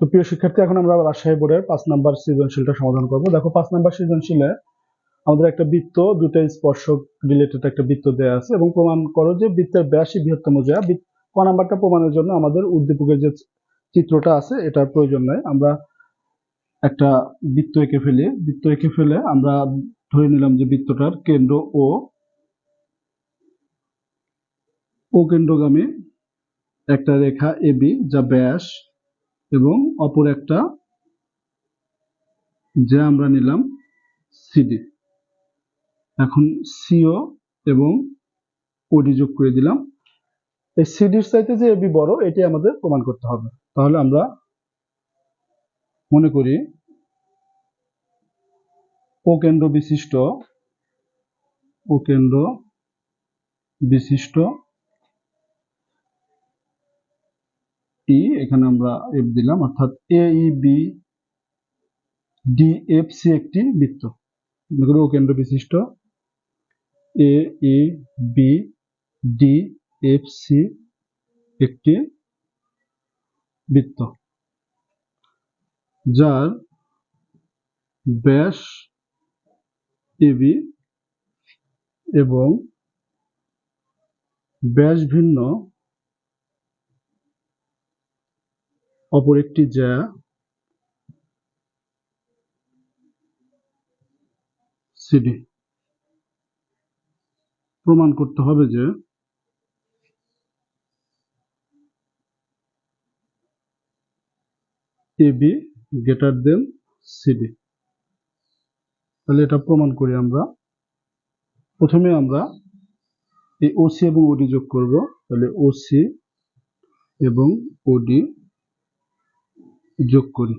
তো প্রিয় শিক্ষার্থী, এখন আমরা রাজশাহী বোর্ডের পাঁচ নাম্বার সৃজনশীলটা সমাধান করব। দেখো, পাঁচ নাম্বার সৃজনশীলে আমাদের একটা বৃত্ত দুটো স্পর্শক রিলেটেড একটা বৃত্ত দেওয়া আছে এবং প্রমাণ করো যে বৃত্তের ব্যাসই বৃহত্তম জয়া ক নাম্বারটা প্রমাণের জন্য আমাদের উদ্দীপকের যে চিত্রটা আছে, এটার প্রয়োজন নাই। আমরা একটা বৃত্ত এঁকে ফেলি। বৃত্ত এঁকে ফেলে আমরা ধরে নিলাম যে বৃত্তটার কেন্দ্র ও ও কেন্দ্রগামী একটা রেখা এবি যা ব্যাস এবং অপর একটা যা আমরা নিলাম সিডি এখন সিও এবং ওডি যোগ করে দিলাম। এই সিডির চাইতে যে এবি বড়, এটি আমাদের প্রমাণ করতে হবে। তাহলে আমরা মনে করি ও কেন্দ্র বিশিষ্ট ও কেন্দ্র বিশিষ্ট ই এখানে আমরা এফ দিলাম, অর্থাৎ A E B D F C একটি বৃত্ত। ও কেন্দ্র বিশিষ্ট। A E B D F C একটি বৃত্ত। যার ব্যাস এবি এবং ব্যাস ভিন্ন অপর একটি জ্যা সিডি প্রমাণ করতে হবে যে এবি গ্রেটার দেন সিডি তাহলে এটা প্রমাণ করি আমরা। প্রথমে আমরা এই ওসি এবং ওডি যোগ করব। তাহলে ওসি এবং ওডি যোগ করি।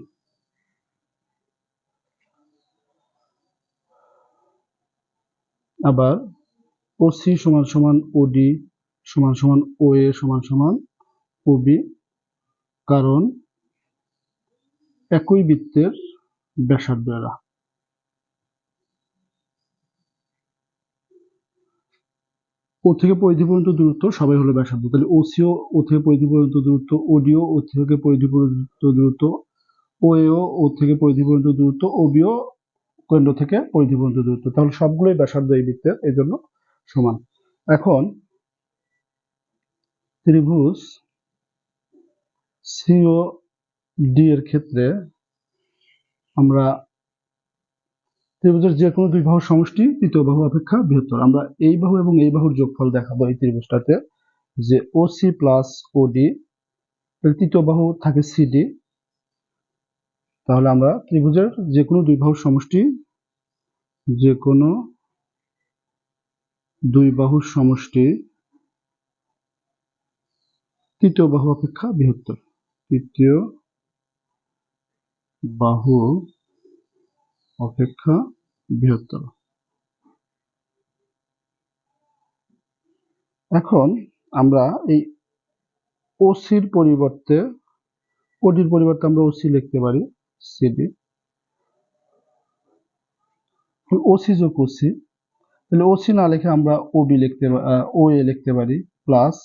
আবার ওসি সমান সমান ওডি সমান সমান ও এ সমান সমান ওবি কারণ একই বৃত্তের ব্যাসার্ধ এরা। ও থেকে পরিধি পর্যন্ত দূরত্ব, সবাই হলো ব্যাসার্ধ। তাহলে ওসিও ও থেকে পরিধি পর্যন্ত দূরত্ব ওডিও ও থেকে পরিধি পর্যন্ত দূরত্ব ওএও ও থেকে পরিধি পর্যন্ত দূরত্ব ওবিও কেন্দ্র থেকে পরিধি পর্যন্ত দূরত্ব। তাহলে সবগুলোই ব্যাসার্ধ এই বৃত্তের, এই জন্য সমান। এখন ত্রিভুজ সিও ডি এর ক্ষেত্রে আমরা ত্রিভুজের যে কোনো দুই বাহুর সমষ্টি, তৃতীয় বাহু অপেক্ষা বৃহত্তর। আমরা এই বাহু এবং এই বাহুর যোগফল দেখাবো এই ত্রিভুজটাতে, যে ও সি প্লাস ওডি তৃতীয় বাহু থাকে সিডি তাহলে আমরা ত্রিভুজের যে কোনো দুই বাহুর সমষ্টি যে কোনো দুই বাহুর সমষ্টি, তৃতীয় বাহু অপেক্ষা বৃহত্তর। তৃতীয় বাহু অপেক্ষা বৃহত্তর। এখন আমরা এই ওসির পরিবর্তে ওডির পরিবর্তে আমরা ওসি লিখতে পারি সিডি ওসি যোগ ওসি তাহলে ওসি না লিখে আমরা ওবি লিখতে ও এ লিখতে পারি প্লাস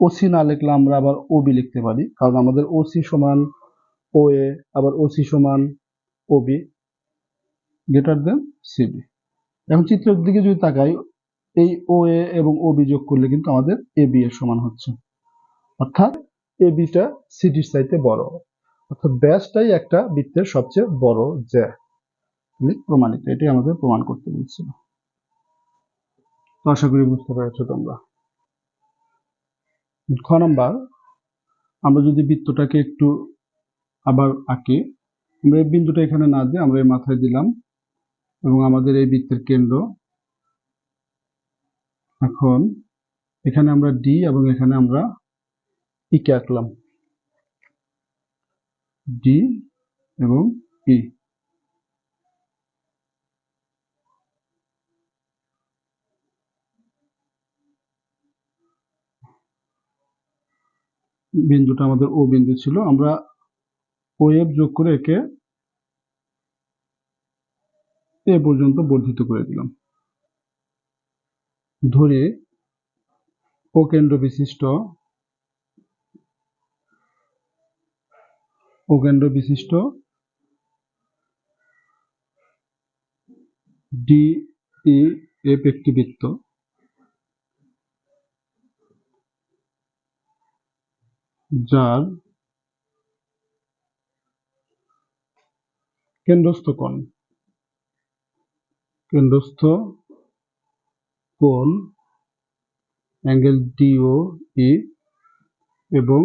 ওসি না লিখলে আমরা আবার ওবি লিখতে পারি, কারণ আমাদের ওসি সমান ও এ আবার ওসি সমান ওবি গ্রেটার দেন সিবি এখন চিত্রের দিকে যদি তাকাই, এই ও এ এবং ওবি যোগ করলে কিন্তু আমাদের এ বি এর সমান হচ্ছে। অর্থাৎ এ বিটা সিডির চাইতে বড়। অর্থাৎ ব্যাসটাই একটা বৃত্তের সবচেয়ে বড় জ্যা প্রমাণিত এটি আমাদের প্রমাণ করতে বলছিল। আশা করি বুঝতে পেরেছ তোমরা। খ নাম্বার, আমরা যদি বৃত্তটাকে একটু আবার আঁকি, আমরা এই বিন্দুটা এখানে না দিয়ে আমরা এই মাথায় দিলাম এবং আমাদের এই বৃত্তের কেন্দ্র। এখন এখানে আমরা ডি এবং এখানে আমরা ইকে আঁকলাম। ডি এবং ই বিন্দুটা আমাদের ও বিন্দু ছিল। আমরা ও এফ যোগ করে একে এ পর্যন্ত বর্ধিত করে দিলাম। ধরে ও বিশিষ্ট ও বিশিষ্ট ডি ই এফ একটি বৃত্ত। যার কেন্দ্রস্থ কোণ কেন্দ্রস্থ কোণ, অ্যাঙ্গেল ডিও ই এবং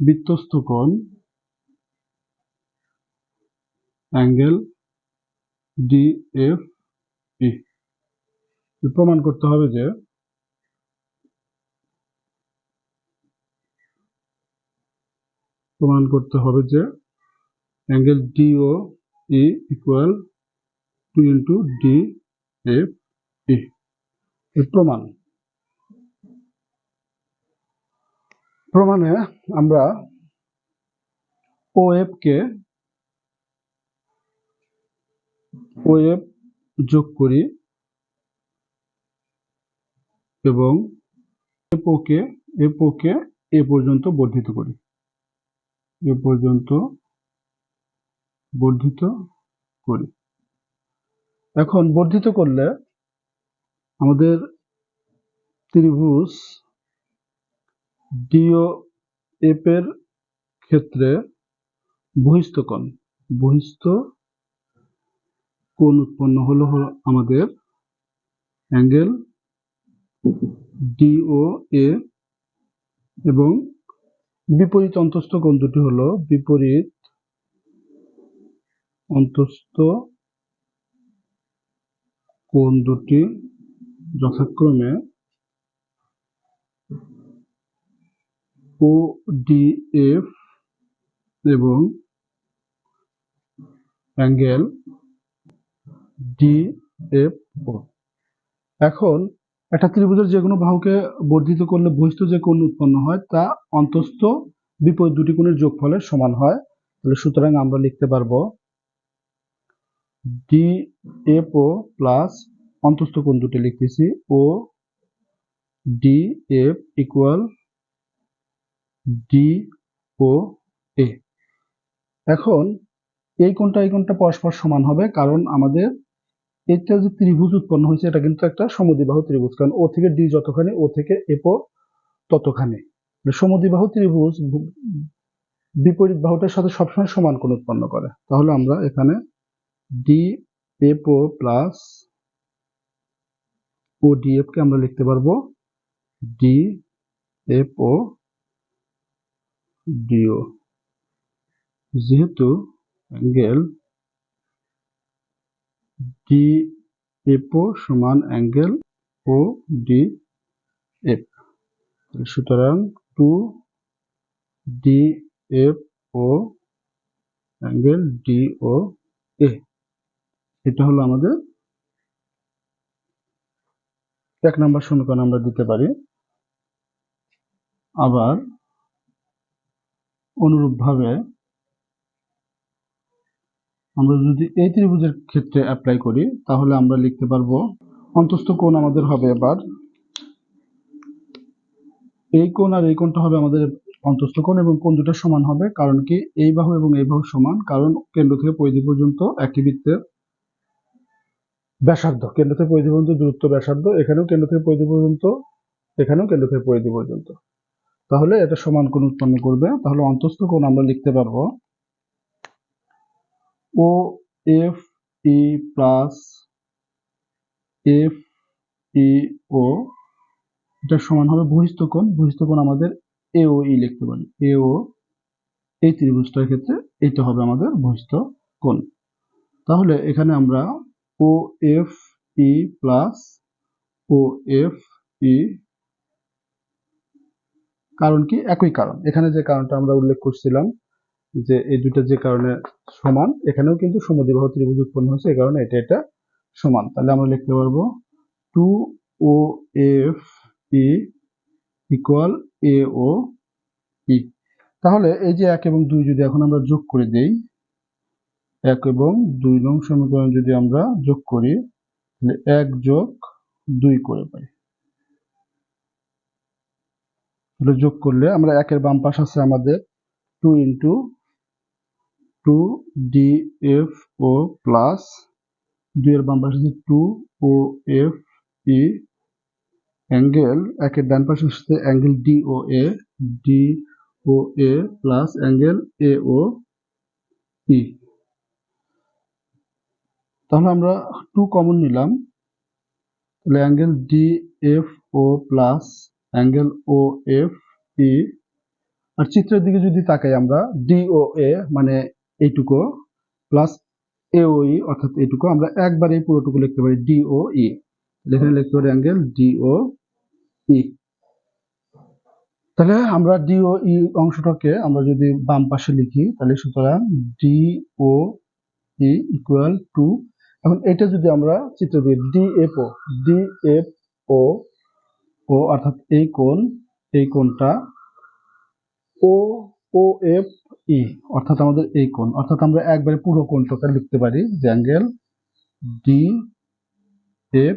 বৃত্তস্থ কোণ, অ্যাঙ্গেল ডিএফ ই প্রমাণ করতে হবে যে প্রমাণ করতে হবে যে angle D O E equal to into D F E এর প্রমাণ। প্রমাণে আমরা ও এফ কে ও এফ যোগ করি এবং এফও কে এফও কে এ পর্যন্ত বর্ধিত করি। এ পর্যন্ত বর্ধিত করি। এখন বর্ধিত করলে আমাদের ত্রিভুজ ডিও এফ এর ক্ষেত্রে বহিস্থ কোণ বহিস্থ কোণ উৎপন্ন হলো হলো আমাদের অ্যাঙ্গেল ডিও এ এবং বিপরীত অন্তস্থ কোণ দুটি হলো বিপরীত অন্তস্থ কোণ দুটি যথাক্রমে ও ডিএফ এবং অ্যাঙ্গেল ডিএফও এখন একটা ত্রিভুজের যে কোনো বাহুকে বর্ধিত করলে বহিস্থ যে কোণ উৎপন্ন হয়, তা অন্তস্থ বিপরীত দুটি কোণের যোগফলের সমান হয়। তাহলে সুতরাং আমরা লিখতে পারব ডিএফও প্লাস অন্তস্থ কোণ দুটি লিখতেছি O D F equal D O A এখন এই কোণটা এই কোণটা পরস্পর সমান হবে কারণ আমাদের এটা যে ত্রিভুজ উৎপন্ন হয়েছে, এটা কিন্তু একটা সমদ্বিবাহু ত্রিভুজ, কারণ ও থেকে ডি যতখানি ও থেকে এপো ততখানি। সমদ্বিবাহু ত্রিভুজ বিপরীত বাহুটার সাথে সবসময় সমান কোণ উৎপন্ন করে। তাহলে আমরা এখানে ডি এপো প্লাস ও ডিএফ কে আমরা লিখতে পারব ডি ও ডিও যেহেতু অ্যাঙ্গেল ডি এফও সমান অ্যাঙ্গেল ও ডি এফ সুতরাং two D F O angle D O A এটা হলো আমাদের এক নম্বর সমীকরণ আমরা দিতে পারি। আবার অনুরূপভাবে আমরা যদি এই ত্রিভুজের ক্ষেত্রে অ্যাপ্লাই করি, তাহলে আমরা লিখতে পারব, অন্তস্থ কোণ আমাদের হবে এবার এই কোণ আর এই কোণটা হবে আমাদের অন্তস্থ কোণ এবং কোণ দুটো সমান হবে, কারণ কি এই বাহু এবং এই বাহু সমান, কারণ কেন্দ্র থেকে পরিধি পর্যন্ত একই বৃত্তের ব্যাসার্ধ, কেন্দ্র থেকে পরিধি পর্যন্ত দূরত্ব ব্যাসার্ধ, এখানেও কেন্দ্র থেকে পরিধি পর্যন্ত, এখানেও কেন্দ্র থেকে পরিধি পর্যন্ত। তাহলে এটা সমান কোণ উৎপন্ন করবে। তাহলে অন্তস্থ কোণ আমরা লিখতে পারব O F E plus F E O. এটা সমান হবে বহিস্থ কোণ। বহিস্থ কোণ আমাদের এ ও ই লিখতে পারি। এ ও, এই ত্রিভুজটার ক্ষেত্রে এটা হবে আমাদের বহিস্থ কোণ। তাহলে এখানে আমরা O F E plus O F E. কারণ কি? একই কারণ। এখানে যে কারণটা আমরা উল্লেখ করছিলাম, যে এই দুটো যে কারণে সমান, এখানেও কিন্তু সমদ্বিবাহু ত্রিভুজ উৎপন্ন হচ্ছে এই কারণে এটা এটা সমান। তাহলে আমরা লিখতে পারব two O F E equal A O E. তাহলে এই যে এক এবং দুই যদি এখন আমরা যোগ করে দেই এক এবং দুই নং সমীকরণ যদি আমরা যোগ করি, তাহলে এক যোগ দুই করে পাই। তাহলে যোগ করলে আমরা একের বাম পাশ আছে আমাদের two into two D F O plus দুইয়ের বাম পাশে আছে two O F E angle একের ডান পাশে হচ্ছে angle D O A D O A plus angle A O E তাহলে আমরা টু কমন নিলাম। তাহলে angle D F O plus angle O F E আর চিত্রের দিকে যদি তাকাই আমরা ডি ও এ মানে এইটুকু প্লাস এ ও ই অর্থাৎ এইটুকু, আমরা একবারে পুরোটুকু লিখতে পারি ডি ও ই এখানে লিখতে পারি অ্যাঙ্গেল ডি ও ই তাহলে আমরা ডি ও ই অংশটাকে আমরা যদি বাম পাশে লিখি, তাহলে সুতরাং D O E equal to এখন এটা যদি আমরা চিত্র দিই D F O D F O O অর্থাৎ এই কোণ, এই কোণটা ও ও এফ ই অর্থাৎ আমাদের এই কোণ। অর্থাৎ আমরা একবারে পুরো কোণটাকে লিখতে পারি, যে অ্যাঙ্গেল ডি এফ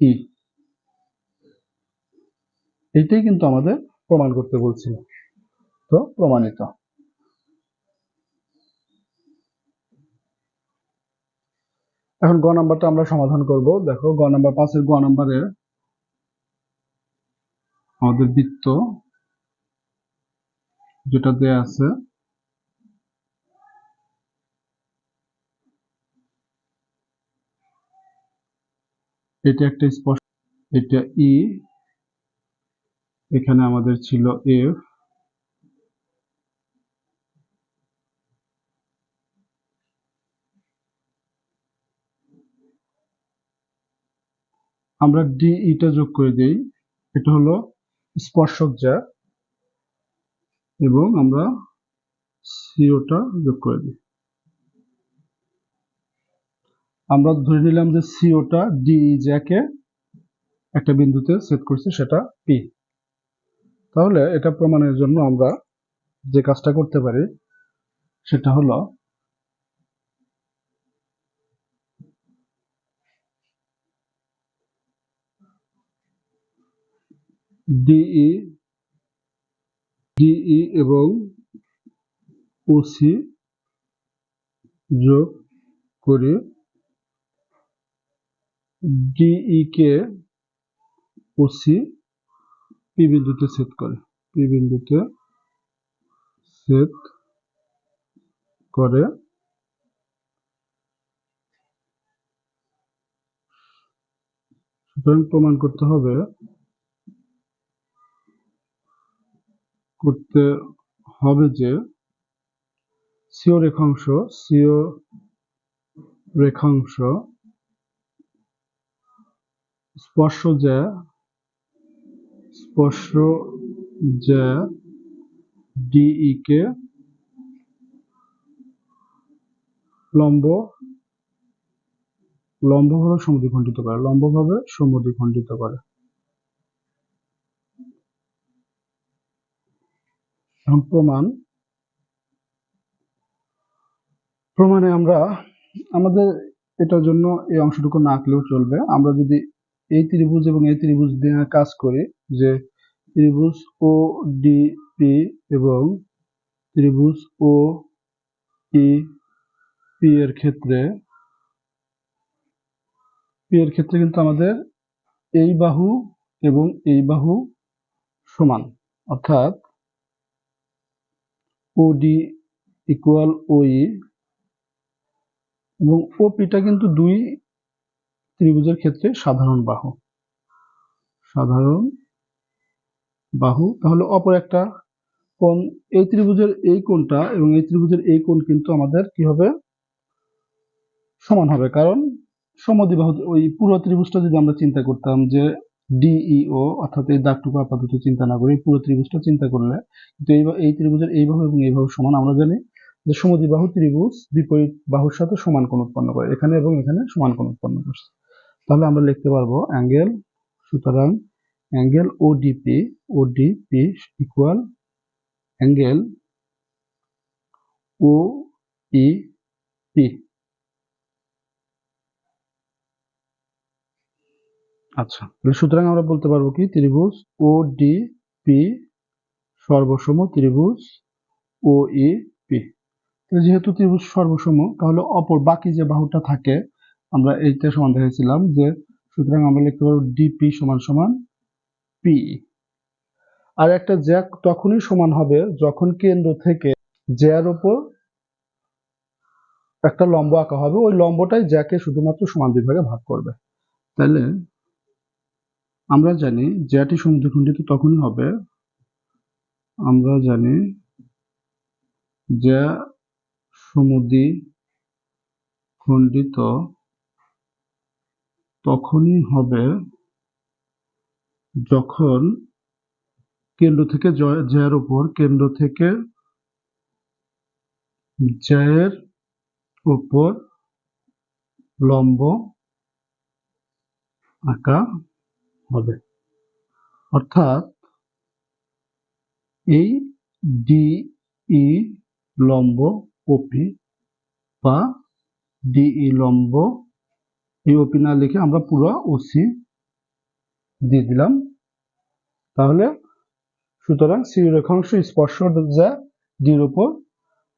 ই এইটাই কিন্তু আমাদের প্রমাণ করতে বলছিল। তো প্রমাণিত। এখন গ নাম্বারটা আমরা সমাধান করব। দেখো, গ নাম্বার পাঁচের গ নাম্বারে আমাদের বৃত্ত যেটা দেয়া আছে, এটা একটা স্পষ্ট, এটা ই এখানে আমাদের ছিল এফ আমরা ডি ইটা যোগ করে দেই। এটা হলো স্পর্শক যা। এবং আমরা সিওটা যোগ করে দিই। আমরা ধরে নিলাম যে সিওটা ডি জ্যাকে একটা বিন্দুতে সেট করছে সেটা পি তাহলে এটা প্রমাণের জন্য আমরা যে কাজটা করতে পারি, সেটা হলো ডিই ডিই এবং ওসি যোগ করে ডিই কে ওসি পি বিন্দুতে সেট করে। পি বিন্দুতে সেট করে সুতরাং প্রমাণ করতে হবে করতে হবে যে, সিও রেখাংশ সিও রেখাংশ স্পর্শ যা স্পর্শ যা ডিই কে লম্ব লম্বভাবে সমদ্বিখণ্ডিত করে, লম্বভাবে সমদ্বিখণ্ডিত করে। এখন প্রমাণ প্রমাণে আমরা আমাদের এটার জন্য এই অংশটুকু না আঁকলেও চলবে। আমরা যদি এই ত্রিভুজ এবং এই ত্রিভুজ দিয়ে কাজ করি যে ত্রিভুজ ও ডি পি এবং ত্রিভুজ ও ই পি এর ক্ষেত্রে, পি এর ক্ষেত্রে কিন্তু আমাদের এই বাহু এবং এই বাহু সমান। অর্থাৎ ওডি ইকুয়াল ওই এবং ওপিটা কিন্তু দুই ত্রিভুজের ক্ষেত্রে সাধারণ বাহু। সাধারণ বাহু, তাহলে অপর একটা কোণ, এই ত্রিভুজের এই কোণটা এবং এই ত্রিভুজের এই কোণ কিন্তু আমাদের কি হবে? সমান হবে, কারণ সমদ্বিবাহু ওই পুরো ত্রিভুজটা যদি আমরা চিন্তা করতাম যে ডিইও অর্থাৎ এই দাগটুকু আপাতত চিন্তা না করে পুরো ত্রিভুজটা চিন্তা করলে কিন্তু এই এই ত্রিভুজের এই বাহু এবং এই বাহু সমান আমরা জানি যে সমদ্বিবাহু ত্রিভুজ বিপরীত বাহুর সাথে সমান কোণ উৎপন্ন করে, এখানে এবং এখানে সমান কোণ উৎপন্ন করছে। তাহলে আমরা লিখতে পারব অ্যাঙ্গেল সুতরাং angle O D P O D P equal angle O E P আচ্ছা। তাহলে সুতরাং আমরা বলতে পারব কি? ত্রিভুজ ও ডি পি সর্বসম ত্রিভুজ ও ই পি যেহেতু ত্রিভুজ সর্বসম, তাহলে অপর বাকি যে বাহুটা থাকে, আমরা এইটা সমান দেখেছিলাম যে সুতরাং আমরা লিখতে পারব ডিপি সমান সমান পি আর একটা জ্যাক তখনই সমান হবে, যখন কেন্দ্র থেকে জ্যার ওপর একটা লম্ব আঁকা হবে, ওই লম্বটাই জ্যাকে শুধুমাত্র সমান দুই ভাগে ভাগ করবে। তাহলে আমরা জানি জ্যাটি সমদ্বিখণ্ডিত তখনই হবে। আমরা জানি জ্যা সমদ্বি খণ্ডিত তখনই হবে যখন কেন্দ্র থেকে জয়- জ্যার উপর, কেন্দ্র থেকে জ্যায়ের উপর লম্ব আঁকা হবে। অর্থাৎ এই ডি ই লম্ব ওপি বা ডিই লম্ব এই ওপি না লিখে আমরা পুরো ওসি দিয়ে দিলাম। তাহলে সুতরাং সি রেখাংশ স্পর্শ যা ডির উপর,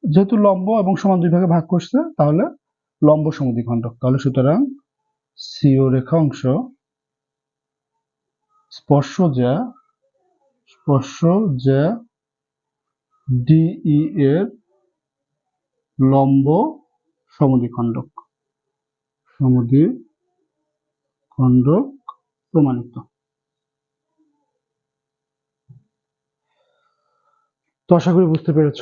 যেহেতু লম্ব এবং সমান দুই ভাগে ভাগ করছে, তাহলে লম্ব সমদ্বিখণ্ডক। তাহলে সুতরাং সিও রেখাংশ স্পর্শ যা স্পর্শ যা, ডিই এর লম্ব সমদ্বিখণ্ডক। সমদ্বিখণ্ডক প্রমাণিত। তো আশা করি বুঝতে পেরেছ।